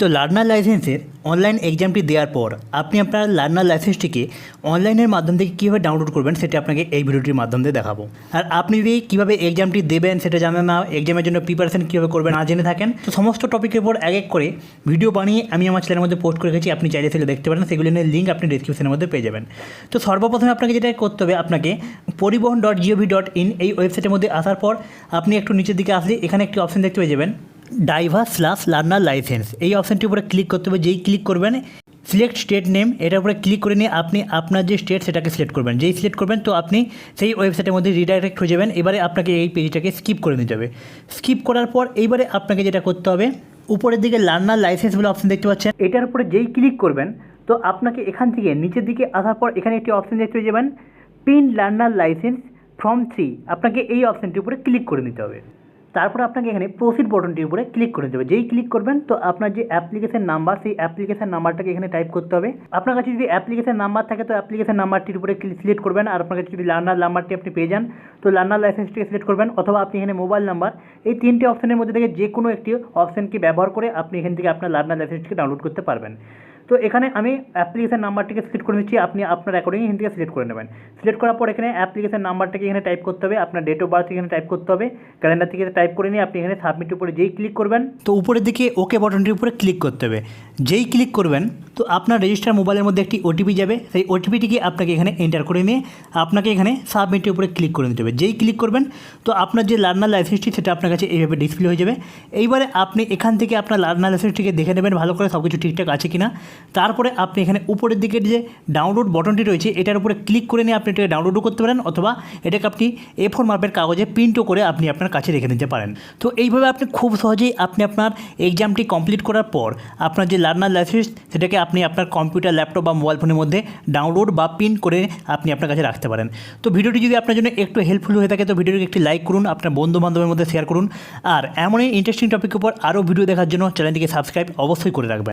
তো লার্নার লাইসেন্সের অনলাইন এক্সামটি দেওয়ার পর আপনি আপনার লার্নার লাইসেন্সটিকে অনলাইনের মাধ্যম থেকে কীভাবে ডাউনলোড করবেন সেটা আপনাকে এই ভিডিওটির মাধ্যম দিয়ে দেখাবো। আর আপনি যদি কীভাবে এক্সামটি দেবেন সেটা জানেন না এক্সামের জন্য প্রিপারেশন কীভাবে করবেন না জেনে থাকেন, তো সমস্ত টপিকের উপর এক এক করে ভিডিও বানিয়ে আমি আমার চ্যানেলের মধ্যে পোস্ট করে রেখেছি, আপনি চাইলে সেগুলো দেখতে পারেন, সেগুলো নিয়ে লিঙ্ক আপনি ডিসক্রিপশনের মধ্যে পেয়ে যাবেন। তো সর্বপ্রথমে আপনাকে যেটা করতে হবে, আপনাকে পরিবহন ডট জিওভি ডট ইন এই ওয়েবসাইটের মধ্যে আসার পর আপনি একটু নিচের দিকে আসলে এখানে একটি অপশন দেখতে পেয়ে যাবেন ডাইভার স্লাস লার্নার লাইসেন্স এই অপশানটির উপরে ক্লিক করতে হবে। যেই ক্লিক করবেন সিলেক্ট স্টেট নেম এটার উপরে ক্লিক করে নিয়ে আপনি আপনার যে স্টেট সেটাকে সিলেক্ট করবেন। যেই সিলেক্ট করবেন, তো আপনি সেই ওয়েবসাইটের মধ্যে রিডাইরেক্ট হয়ে যাবেন। এবারে আপনাকে এই পেজটাকে স্কিপ করে নিতে হবে। স্কিপ করার পর এইবারে আপনাকে যেটা করতে হবে, উপরের দিকে লার্নার লাইসেন্স বলে অপশন দেখতে পাচ্ছেন। এটার উপরে যেই ক্লিক করবেন, তো আপনাকে এখান থেকে নিচের দিকে আসার পর এখানে একটি অপশন দেখতে যাবেন pin learner licence form three আপনাকে এই অপশানটির উপরে ক্লিক করে নিতে হবে। তারপর আপনাকে এখানে প্রসিড বটনটির উপরে ক্লিক করে দেবে। যেই ক্লিক করবেন, তো আপনার যে অ্যাপ্লিকেশন নাম্বার সেই অ্যাপ্লিকেশন নাম্বারটাকে এখানে টাইপ করতে হবে। আপনার কাছে যদি অ্যাপ্লিকেশন নাম্বার থাকে, তো অ্যাপ্লিকেশন নাম্বারটির উপরে সিলেক্ট করবেন। আর আপনার কাছে যদি লার্নার নাম্বারটি আপনি পেয়ে যান, তো লার্নার লাইসেন্সটিকে সিলেক্ট করবেন। অথবা আপনি এখানে মোবাইল নাম্বার এই তিনটি অপশনের মধ্যে থেকে যে কোনো একটি অপশনকে ব্যবহার করে আপনি এখান থেকে আপনার লার্নার লাইসেন্সটিকে ডাউনলোড করতে পারবেন। তো এখানে আমি অ্যাপ্লিকেশন নাম্বারটিকে সিলেক্ট করে নিচ্ছি। আপনি আপনার অ্যাকর্ডিং এখান থেকে সিলেক্ট করে নেবেন। সিলেক্ট করার পর এখানে অ্যাপ্লিকেশন নাম্বারটাকে এখানে টাইপ করতে হবে। আপনার ডেট অফ বার্থ এখানে টাইপ করতে হবে। ক্যালেন্ডার থেকে টাইপ করে নিয়ে আপনি এখানে সাবমিট উপরে যেই ক্লিক করবেন, তো উপরের দিকে ওকে বটনটির উপরে ক্লিক করতে হবে। যেই ক্লিক করবেন, তো আপনার রেজিস্টার মোবাইলের মধ্যে একটি ওটিপি যাবে। সেই ওটিপিটিকে আপনাকে এখানে এন্টার করে নিয়ে আপনাকে এখানে সাবমিটের উপরে ক্লিক করে নিতে হবে। যেই ক্লিক করবেন, তো আপনার যে লার্নার লাইসেন্সটি সেটা আপনার কাছে এইভাবে ডিসপ্লে হয়ে যাবে। এইবারে আপনি এখান থেকে আপনার লার্নার লাইসেন্সটিকে দেখে নেবেন ভালো করে সব কিছু ঠিকঠাক আছে কিনা। তারপরে আপনি এখানে উপরের দিকে যে ডাউনলোড বটনটি রয়েছে, এটার উপরে ক্লিক করে নিয়ে আপনি এটাকে ডাউনলোডও করতে পারেন, অথবা এটাকে আপনি এ ফোর মাপের কাগজে প্রিন্টও করে আপনি আপনার কাছে রেখে নিতে পারেন। তো এইভাবে আপনি খুব সহজেই আপনি আপনার এক্সামটি কমপ্লিট করার পর, আপনার যে লার্নার লাইসেন্স সেটাকে আপনি আপনার কম্পিউটার ল্যাপটপ বা মোবাইল ফোনের মধ্যে ডাউনলোড বা প্রিন্ট করে আপনি আপনার কাছে রাখতে পারেন। তো ভিডিওটি যদি আপনার জন্য একটু হেল্পফুল হয়ে থাকে, তো ভিডিওটি একটি লাইক করুন, আপনার বন্ধু বান্ধবের মধ্যে শেয়ার করুন। আর এমনই ইন্টারেস্টিং টপিকের উপর আরও ভিডিও দেখার জন্য চ্যানেলটিকে সাবস্ক্রাইব অবশ্যই করে রাখবেন।